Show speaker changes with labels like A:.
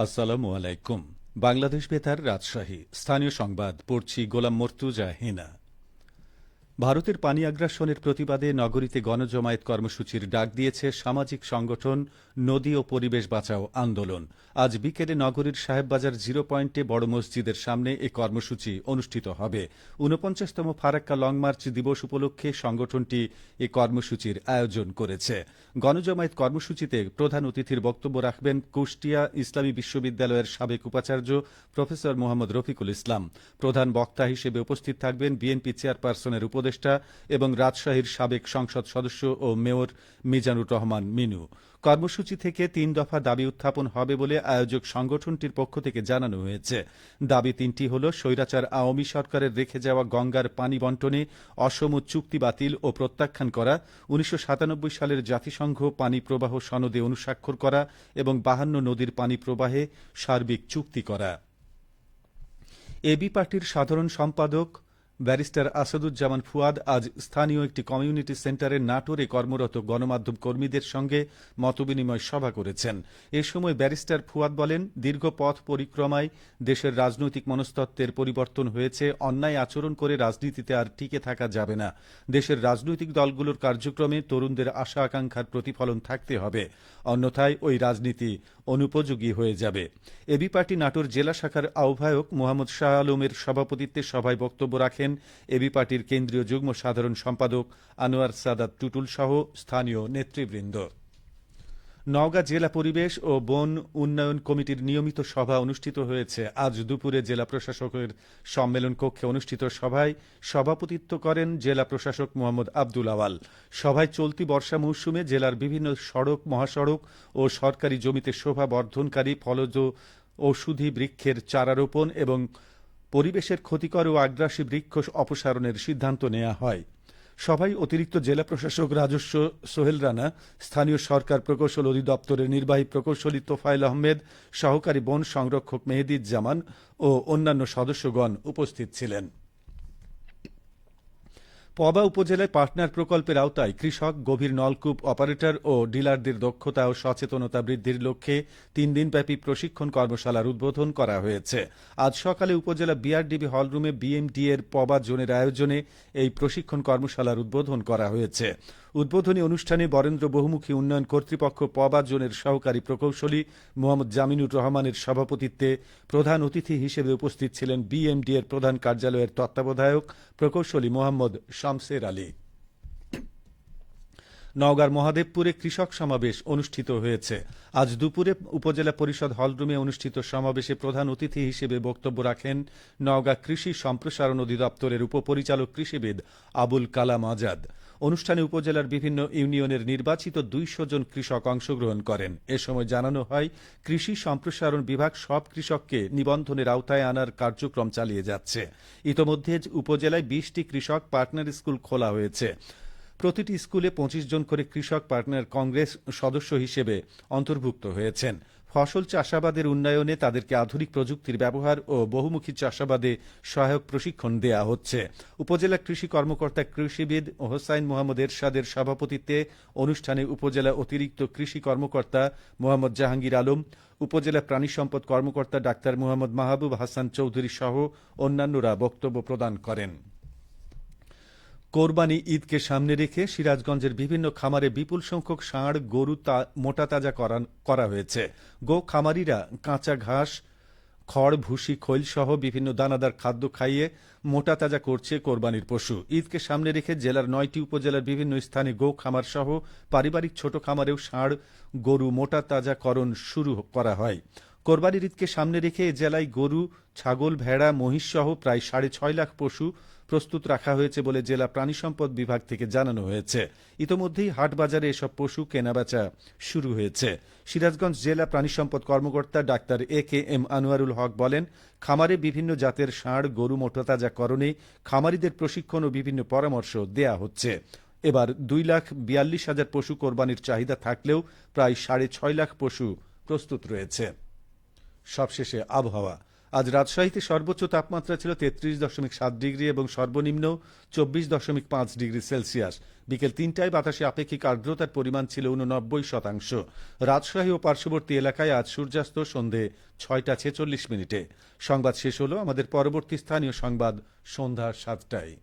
A: আসসালামু আলাইকুম। বাংলাদেশ বেতার রাজশাহী। স্থানীয় সংবাদ পড়ছি গোলাম মর্তুজা হেনা। ভারতের পানি আগ্রাসনের প্রতিবাদে নগরীতে গণজমায়েত কর্মসূচির ডাক দিয়েছে সামাজিক সংগঠন নদী ও পরিবেশ বাঁচাও আন্দোলন। আজ বিকেলে নগরীর সাহেববাজার জিরো পয়েন্টে বড় মসজিদের সামনে এ কর্মসূচি অনুষ্ঠিত হবে। ঊনপঞ্চাশতম ফারাক্কা লং মার্চ দিবস উপলক্ষে সংগঠনটি এ কর্মসূচির আয়োজন করেছে। গণজমায়েত কর্মসূচিতে প্রধান অতিথির বক্তব্য রাখবেন কুষ্টিয়া ইসলামী বিশ্ববিদ্যালয়ের সাবেক উপাচার্য প্রফেসর মোহাম্মদ রফিকুল ইসলাম। প্রধান বক্তা হিসেবে উপস্থিত থাকবেন বিএনপি চেয়ারপারসনের উপদেষ্টা এবং রাজশাহীর সাবেক সংসদ সদস্য ও মেয়র মিজানুর রহমান মিনু। কর্মসূচি থেকে তিন দফা দাবি উত্থাপন হবে বলে আয়োজক সংগঠনটির পক্ষ থেকে জানানো হয়েছে। দাবি তিনটি হল, স্বৈরাচার আওয়ামী সরকারের রেখে যাওয়া গঙ্গার পানি বন্টনে অসম চুক্তি বাতিল ও প্রত্যাখ্যান করা, উনিশশো সাতানব্বই সালের জাতিসংঘ পানি প্রবাহ সনদে অনুস্বাক্ষর করা এবং বাহান্ন নদীর পানি প্রবাহে সার্বিক চুক্তি করা। এবি পার্টির সাধারণ সম্পাদক ব্যারিস্টার আসাদুজ্জামান ফুয়াদ আজ স্থানীয় একটি কমিউনিটি সেন্টারে নাটোরে কর্মরত গণমাধ্যম কর্মীদের সঙ্গে মতবিনিময় সভা করেছেন। এ সময় ব্যারিস্টার ফুয়াদ বলেন, দীর্ঘ পথ পরিক্রমায় দেশের রাজনৈতিক মনস্তত্ত্বের পরিবর্তন হয়েছে, অন্যায় আচরণ করে রাজনীতিতে আর টিকে থাকা যাবে না। দেশের রাজনৈতিক দলগুলোর কার্যক্রমে তরুণদের আশা আকাঙ্ক্ষার প্রতিফলন থাকতে হবে। অন্যথায় ওই রাজনীতি অনুপযোগী হয়ে যাবে। এবি পার্টি নাটোর জেলা শাখার আহ্বায়ক মোহাম্মদ শাহ আলমের সভাপতিত্বে সভায় বক্তব্য রাখেন এবি পার্টির কেন্দ্রীয় যুগ্ম সাধারণ সম্পাদক আনোয়ার সাদাত টুটুল সহ স্থানীয় নেতৃবৃন্দ। নওগাঁ জেলা পরিবেশ ও বন উন্নয়ন কমিটির নিয়মিত সভা অনুষ্ঠিত হয়েছে। আজ দুপুরে জেলা প্রশাসকের সম্মেলন কক্ষে অনুষ্ঠিত সভায় সভাপতিত্ব করেন জেলা প্রশাসক মোহাম্মদ আব্দুল আওয়াল। সভায় চলতি বর্ষা মৌসুমে জেলার বিভিন্ন সড়ক, মহাসড়ক ও সরকারি জমিতে শোভা বর্ধনকারী ফলজ ঔষধি বৃক্ষের চারা রোপণ এবং পরিবেশের ক্ষতিকর ও আগ্রাসী বৃক্ষ অপসারণের সিদ্ধান্ত নেওয়া হয়। সভায় অতিরিক্ত জেলা প্রশাসক রাজস্ব সোহেল রানা, স্থানীয় সরকার প্রকৌশল অধিদপ্তরের নির্বাহী প্রকৌশলী তোফায়েল আহমেদ, সহকারী বন সংরক্ষক মেহেদিজ জামান ও অন্যান্য সদস্যগণ উপস্থিত ছিলেন। পবা উপজেলায় পার্টনার প্রকল্পের আওতায় কৃষক, গভীর নলকূপ অপারেটর ও ডিলারদের দক্ষতা ও সচেতনতা বৃদ্ধির লক্ষ্যে তিন দিনব্যাপী প্রশিক্ষণ কর্মশালার উদ্বোধন করা হয়েছে। আজ সকালে উপজেলা বিআরডিবি হলরুমে বিএমডি এর পবা জোনের আয়োজনে এই প্রশিক্ষণ কর্মশালার উদ্বোধন করা হয়েছে। উদ্বোধনী অনুষ্ঠানে বরেন্দ্র বহুমুখী উন্নয়ন কর্তৃপক্ষ পবা জোনের সহকারী প্রকৌশলী মোহাম্মদ জামিনুর রহমানের সভাপতিত্বে প্রধান অতিথি হিসেবে উপস্থিত ছিলেন বিএমডি এর প্রধান কার্যালয়ের তত্ত্বাবধায়ক প্রকৌশলী মোহাম্মদ শামসের আলী। নওগাঁর মহাদেবপুরে কৃষক সমাবেশ অনুষ্ঠিত হয়েছে। আজ দুপুরে উপজেলা পরিষদ হলরুমে অনুষ্ঠিত সমাবেশে প্রধান অতিথি হিসেবে বক্তব্য রাখেন নওগাঁ কৃষি সম্প্রসারণ অধিদপ্তরের উপপরিচালক কৃষিবিদ আবুল কালাম আজাদ। অনুষ্ঠানে উপজেলার বিভিন্ন ইউনিয়নের নির্বাচিত দুইশো জন কৃষক অংশগ্রহণ করেন। এ সময় জানানো হয়, কৃষি সম্প্রসারণ বিভাগ সব কৃষককে নিবন্ধনের আওতায় আনার কার্যক্রম চালিয়ে যাচ্ছে। ইতোমধ্যে উপজেলায় বিশটি কৃষক পার্টনার স্কুল খোলা হয়েছে। প্রতিটি স্কুলে পঁচিশ জন করে কৃষক পার্টনার কংগ্রেস সদস্য হিসেবে অন্তর্ভুক্ত হয়েছেন। ফসল চাষাবাদের উন্নয়নে তাদেরকে আধুনিক প্রযুক্তির ব্যবহার ও বহুমুখী চাষাবাদে সহায়ক প্রশিক্ষণ দেয়া হচ্ছে। উপজেলা কৃষি কর্মকর্তা কৃষিবিদ হোসাইন মোহাম্মদ এরশাদের সভাপতিত্বে অনুষ্ঠানে উপজেলা অতিরিক্ত কৃষি কর্মকর্তা মোহাম্মদ জাহাঙ্গীর আলম, উপজেলা প্রাণী সম্পদ কর্মকর্তা ডাক্তার মোহাম্মদ মাহবুব হাসান চৌধুরী সহ অন্যান্যরা বক্তব্য প্রদান করেন। কোরবানি ঈদকে সামনে রেখে সিরাজগঞ্জের বিভিন্ন খামারে বিপুল সংখ্যক ষাঁড়, গরু মোটা তাজা করা হয়েছে। গো খামারিরা কাঁচা ঘাস, খড়, ভুসি, খৈল সহ বিভিন্ন দানাদার খাদ্য খাইয়ে মোটা তাজা করছে কোরবানির পশু। ঈদকে সামনে রেখে জেলার নয়টি উপজেলার বিভিন্ন স্থানে গো খামার সহ পারিবারিক ছোট খামারেও ষাঁড়, গরু মোটা তাজাকরণ শুরু করা হয়। কোরবানির ঈদকে সামনে রেখে জেলায় গরু, ছাগল, ভেড়া, মহিষ সহ প্রায় সাড়ে ছয় লাখ পশু প্রস্তুত রাখা হয়েছে বলে জেলা প্রাণী সম্পদ বিভাগ থেকে জানানো হয়েছে। ইতোমধ্যেই হাট বাজারে এসব পশু কেনাবেচা শুরু হয়েছে। সিরাজগঞ্জ জেলা প্রাণী সম্পদ কর্মকর্তা doctor A K M Anwarul Haque বলেন, খামারে বিভিন্ন জাতের ষাঁড়, গরু মোটাতাজাকরণে খামারিদের প্রশিক্ষণ ও বিভিন্ন পরামর্শ দেয়া হচ্ছে। এবার দুই লাখ বিয়াল্লিশ হাজার পশু কোরবানির চাহিদা থাকলেও প্রায় সাড়ে ছয় লাখ পশু প্রস্তুত রয়েছে। সবশেষে আবহাওয়া। আজ রাজশাহীতে সর্বোচ্চ তাপমাত্রা ছিল তেত্রিশ দশমিক সাত ডিগ্রি এবং সর্বনিম্ন চব্বিশ দশমিক পাঁচ ডিগ্রি সেলসিয়াস। বিকেল তিনটায় বাতাসে আপেক্ষিক আর্দ্রতার পরিমাণ ছিল উননব্বই শতাংশ। রাজশাহী ও পার্শ্ববর্তী এলাকায় আজ সূর্যাস্ত সন্ধে ছয়টা ছেচল্লিশ মিনিটে। সংবাদ শেষ হল আমাদের পরবর্তী স্থানীয় সংবাদ সন্ধ্যা সাতটায়।